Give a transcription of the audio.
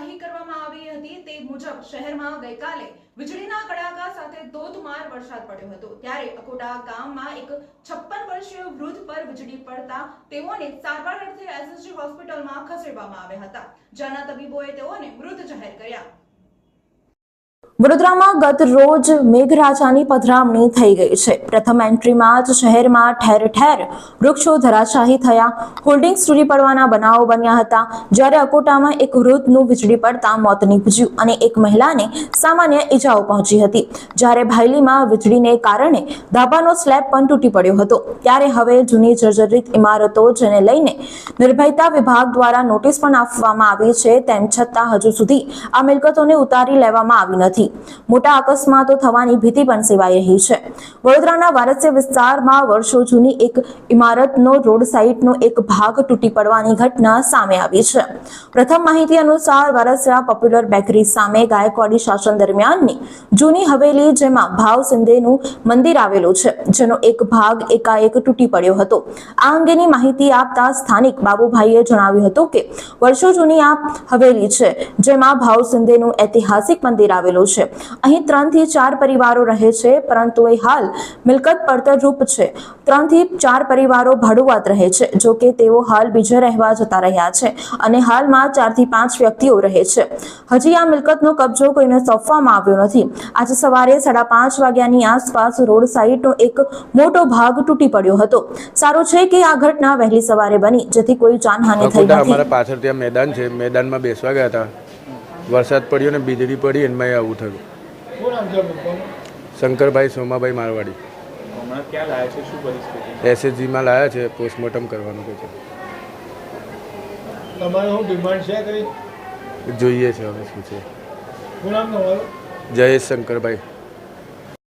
આગાહી કરવામાં આવી હતી તે મુજબ શહેરમાં ગઈકાલે વીજળીના કડાકા સાથે ધોધમાર વરસાદ પડ્યો હતો. ત્યારે અકોટા ગામમાં એક છપ્પન વર્ષીય વૃદ્ધ પર વીજળી પડતા તેઓને સારવાર અર્થે એસએસજી હોસ્પિટલમાં ખસેડવામાં આવ્યા હતા. જ્યાંના તબીબોએ તેઓને મૃત જાહેર કર્યા. વડોદરામાં ગત રોજ મેઘરાજાની પધરામણી થઈ ગઈ છે. પ્રથમ એન્ટ્રીમાં જ શહેરમાં ઠેર ઠેર વૃક્ષો ધરાશાહી થયા. હોલ્ડિંગ્સ તૂટી પડવાના બનાવો બન્યા હતા. જ્યારે અકોટામાં એક વૃદ્ધનું વીજળી પડતા મોત નીપજ્યું અને એક મહિલાને સામાન્ય ઈજાઓ પહોંચી હતી. જ્યારે ભાયલીમાં વીજળીને કારણે ધાબાનો સ્લેબ પણ તૂટી પડ્યો હતો. ત્યારે હવે જૂની જર્જરિત ઇમારતો જેને લઈને નિર્ભયતા વિભાગ દ્વારા નોટિસ પણ આપવામાં આવી છે, તેમ છતાં હજુ સુધી આ મિલકતોને ઉતારી લેવામાં આવી નથી. મોટા અકસ્માતો થવાની ભીતિ પણ સેવાઈ રહી છે. વડોદરાના વારસ્ય વિસ્તારમાં વર્ષો જૂની એક ઇમારતનો રોડ સાઇડનો એક ભાગ તૂટી પડવાની ઘટના સામે આવી છે. પ્રથમ માહિતી અનુસાર વારસ્યા પોપ્યુલર બેકરી સામે ગાયકવાડી શાસન દરમિયાનની જૂની હવેલી જેમાં ભાવ સિંધેનું મંદિર આવેલું છે, જેનો એક ભાગ એકાએક તૂટી પડ્યો હતો. આ અંગેની માહિતી આપતા સ્થાનિક બાબુભાઈએ જણાવ્યું હતું કે, વર્ષો જૂની આ હવેલી છે, જેમાં ભાવ સિંધેનું ઐતિહાસિક મંદિર આવેલું છે. અહીં ત્રણથી ચાર પરિવારો રહે છે પરંતુ એ હાલ મિલકત પડતરરૂપ છે. ત્રણથી ચાર પરિવારો ભાડુઆત રહે છે જો કે તેઓ હાલ બીજે રહેવા જતા રહ્યા છે અને હાલમાં ચારથી પાંચ વ્યક્તિઓ રહે છે. હજી આ મિલકતનો કબજો કોઈને સોંપવામાં આવ્યો નથી. આજે સવારે સાડા પાંચ વાગ્યાની આસપાસ રોડ સાઈડનો એક મોટો ભાગ તૂટી પડ્યો હતો. સારું છે કે આ ઘટના વહેલી સવારે બની જેથી કોઈ જાનહાનિ થઈ નથી. અમારા પાછળ ત્યાં મેદાન છે મેદાનમાં બેસવા ગયા હતા. વરસાદ પડ્યો ને વીજળી પડી એમાં આવું થયું. શંકરભાઈ સોમાભાઈ મારવાડી. એસએચજીમાં લાયા છે? એસએસજીમાં લાયા છે પોસ્ટમોર્ટમ કરવાનું કે તમારે શું ડિમાન્ડ છે જોઈએ છે હવે શું છે. જયેશ શંકરભાઈ